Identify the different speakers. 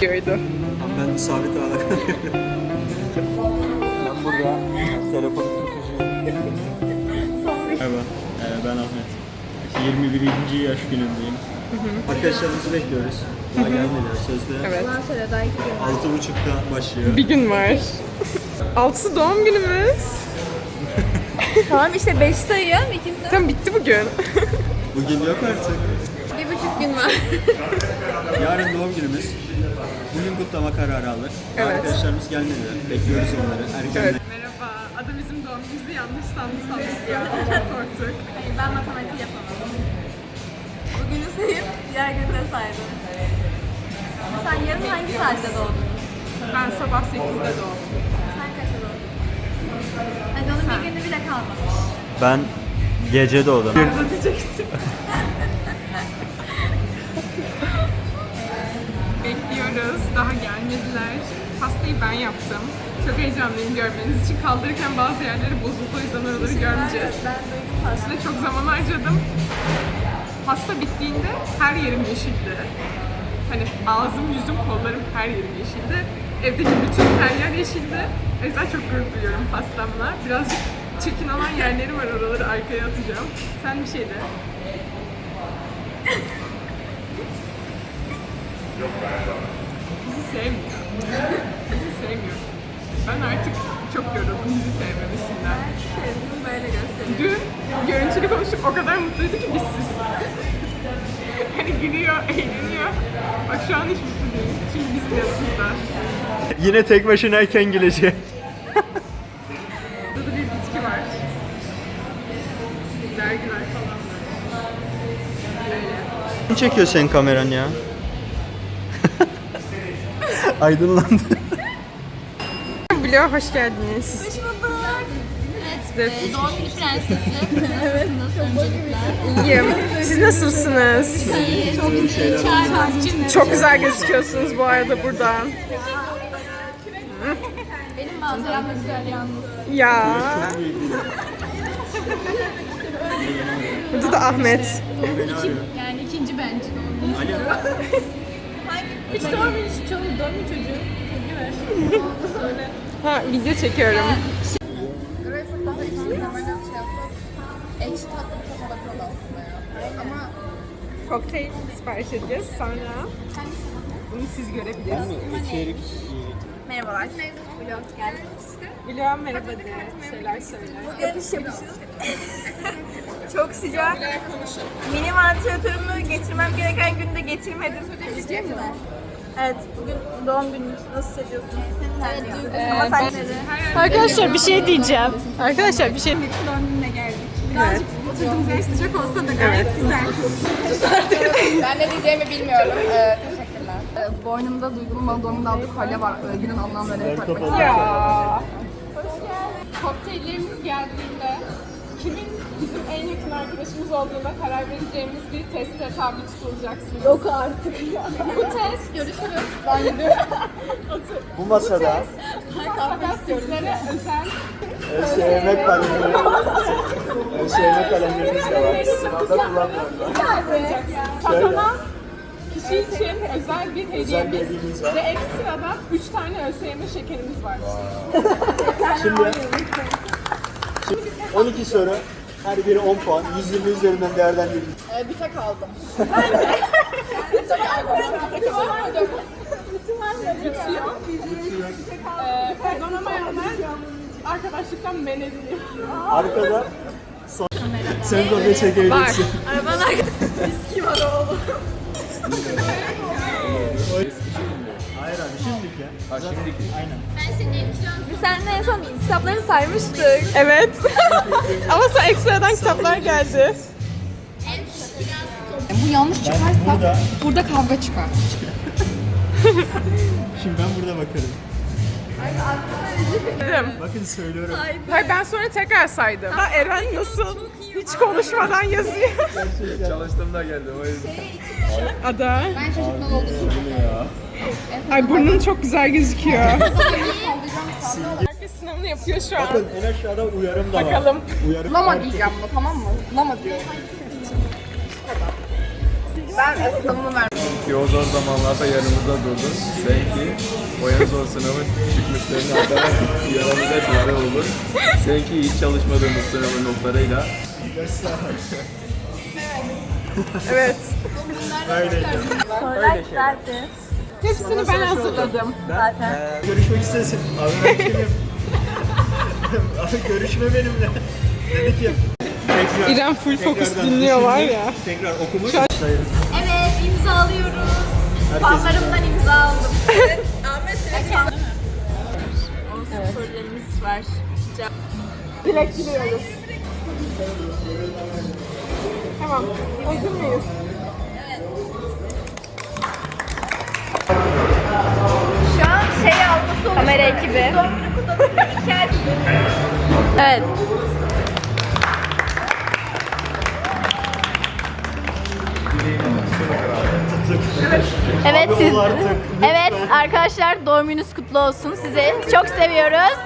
Speaker 1: Gördü.
Speaker 2: Ben sabit ağla Ben burada telefonu tutacağım. Merhaba, ee, ben Ahmet. 21. yaş günümdeyim. Arkadaşlarımızı bekliyoruz. Daha gelmediler sözde.
Speaker 1: Evet.
Speaker 3: Ondan sonra daha iki gün var.
Speaker 2: 6.30'da başlıyor.
Speaker 1: Bir gün var. Altısı doğum günümüz.
Speaker 3: Tamam işte 5 sayıyorum. İkinde
Speaker 1: Tamam bitti bugün.
Speaker 2: Bugün yok artık.
Speaker 3: Gün var.
Speaker 2: Yarın doğum günümüz. Bugün kutlama kararı alır.
Speaker 1: Evet.
Speaker 2: Arkadaşlarımız gelmediler. Bekliyoruz onları. Erken
Speaker 1: Evet. Merhaba. Adı bizim doğum günümüzü yanlış sandı sandı. Çok korktuk.
Speaker 3: ben matematik yapamam. Bugünü sayıp diğer de saydım. Sen yarın hangi saatte doğdun?
Speaker 1: Ben sabah 8'de doğdum.
Speaker 3: Sen kaçta doğdun? Hadi onun bir günü bile kalmamış.
Speaker 2: Ben gece doğdum.
Speaker 1: Nerede diyeceksin? Daha gelmediler. Pastayı ben yaptım. Çok heyecanlıyım görmeniz için. Kaldırırken bazı yerleri bozuldu. O yüzden oraları görmeyeceğiz.
Speaker 3: Ben.
Speaker 1: Üstüne çok zaman harcadım. Pasta bittiğinde her yerim yeşildi. Hani ağzım, yüzüm, kollarım her yerim yeşildi. Evdeki bütün her yer yeşildi. O yüzden çok gurur duyuyorum pastamla. Birazcık çirkin olan yerleri var oraları arkaya atacağım. Sen bir şey de. Bizi sevmiyor. Bizi sevmiyor. Ben artık çok yoruldum bizi sevmemesinden.
Speaker 3: Sevdiğimi böyle gösteriyorum.
Speaker 1: Dün görüntülü konuştuk o kadar mutluydu ki bizsiz. hani gülüyor, eğleniyor. Bak şu an hiç mutlu değil. Çünkü bizim yanımızda.
Speaker 2: Yine tek başınayken gelecek.
Speaker 1: Burada da bir bitki var. Dergiler falan. Böyle.
Speaker 2: Kim çekiyor senin kameran ya? Aydınlandı.
Speaker 1: Vlog'a hoş geldiniz.
Speaker 3: Hoş bulduk.
Speaker 1: Evet.
Speaker 3: Evet, doğum günü prensesi. evet, öncelikle.
Speaker 1: İyiyim. Siz nasılsınız?
Speaker 3: İyi, çok iyi. Çağırdığınız için
Speaker 1: Çok güzel gözüküyorsunuz bu arada burada.
Speaker 3: Benim manzaram da güzel yalnız.
Speaker 1: Ya. Burada da Ahmet.
Speaker 3: Yani ikinci bence doğum günü. Hiç günü hiç çoğu doğum günü çocuğu. Tepki ver. Söyle.
Speaker 1: Ha video çekiyorum.
Speaker 4: Greyfurt daha içinde hemen şey yapsak ekşi tatlı bir tadı bakıyordu aslında ya. Ama
Speaker 1: Kokteyl sipariş edeceğiz sonra bunu siz görebilirsiniz.
Speaker 3: Merhabalar. Vlog geldiniz.
Speaker 1: Vlog'a merhaba de şeyler söyle.
Speaker 3: Yarış yapışız. Çok sıcak. Mini vantilatörümü getirmem gereken günde getirmedim. Getireyim mi? Evet, bugün doğum günümüz. Nasıl hissediyorsunuz? Evet, Ama sen
Speaker 1: Arkadaşlar bir şey diyeceğim. Arkadaşlar bir şey
Speaker 3: doğum gününe geldik.
Speaker 1: Evet.
Speaker 3: Oturduğumuz yer sıcak olsa da gayet güzel.
Speaker 4: ben ne diyeceğimi bilmiyorum. Ee, Ee, boynumda duygulu Madonna'nın aldığı kolye var. Ee, günün anlamlarını takmak istiyorum.
Speaker 1: Ya.
Speaker 5: Kokteyllerimiz geldiğinde kimin bizim en yakın arkadaşımız olduğuna karar vereceğimiz bir teste tabi tutulacaksınız.
Speaker 3: Yok artık.
Speaker 5: Bu test, görüşürüz.
Speaker 4: Ben gidiyorum.
Speaker 2: Bu masada
Speaker 5: Fakat sizlere özel
Speaker 2: ÖSYM kalemleri, ÖSYM kalemlerimiz de var. Sınavda kullanmıyorlar.
Speaker 5: kazanan kişi için özel bir
Speaker 2: Özel bir
Speaker 5: hediyemiz
Speaker 2: hediyemiz var.
Speaker 5: ve ekstradan 3 tane ÖSYM şekerimiz var.
Speaker 2: Şimdi, şimdi 12 soru, her biri 10 puan, 120 üzerinden değerlendirilmiş.
Speaker 4: Ee, bir tek aldım.
Speaker 5: Bitiyor. Ee, kazanamayanlar arkadaşlıktan men ediliyor.
Speaker 2: Arkada son... Sen kopya çekebilirsin.
Speaker 3: Arabanın arkasında viski var oğlum.
Speaker 2: Hayır abi şimdilik ya. Zaten, aynen.
Speaker 3: Biz seninle en son kitapları saymıştık.
Speaker 1: Evet. Ama sonra ekstradan kitaplar geldi.
Speaker 4: Bu yanlış çıkarsa
Speaker 2: Burada,
Speaker 4: burada kavga çıkar.
Speaker 2: şimdi ben burada bakarım.
Speaker 1: Dedim.
Speaker 2: Bakın söylüyorum.
Speaker 1: Hayır ben sonra tekrar saydım. Ha, Eren nasıl hiç konuşmadan yazıyor.
Speaker 6: Çalıştığımda geldim o yüzden.
Speaker 1: Ada.
Speaker 4: Ben şaşırtmalı olduğunu
Speaker 1: Ay burnun çok güzel gözüküyor. Herkes sınavını yapıyor şu an.
Speaker 2: Bakın en aşağıda uyarım da var.
Speaker 1: Bakalım.
Speaker 2: Uyarım
Speaker 4: Lama diyeceğim bu tamam mı? Lama diyorum. Ben asistanımı verdim.
Speaker 6: Ki o zor zamanlarda yanımızda durdun. Sen ki o en zor sınavın çıkmışlarını atarak yanımıza çare olur. Sen ki hiç çalışmadığımız sınavın notlarıyla
Speaker 1: Evet.
Speaker 3: Sorular güzeldi.
Speaker 1: Hepsini ben hazırladım.
Speaker 3: Zaten.
Speaker 2: Görüşmek istesin. Abi ben kimim? Abi görüşme benimle. Dedi ki. Tekrar,
Speaker 1: İrem full focus
Speaker 2: tekrardan
Speaker 1: dinliyor var
Speaker 2: düşündük.
Speaker 1: ya.
Speaker 2: Tekrar okumuş.
Speaker 3: Evet imzalıyoruz. Fanlarımdan imza aldım. Ahmet Olsun sorularımız var.
Speaker 1: Dilek diliyoruz. Tamam. Hazır mıyız?
Speaker 3: Şu an şey alması Kamera ekibi. Evet. Evet siz. Evet arkadaşlar doğum gününüz kutlu olsun. Sizi çok seviyoruz.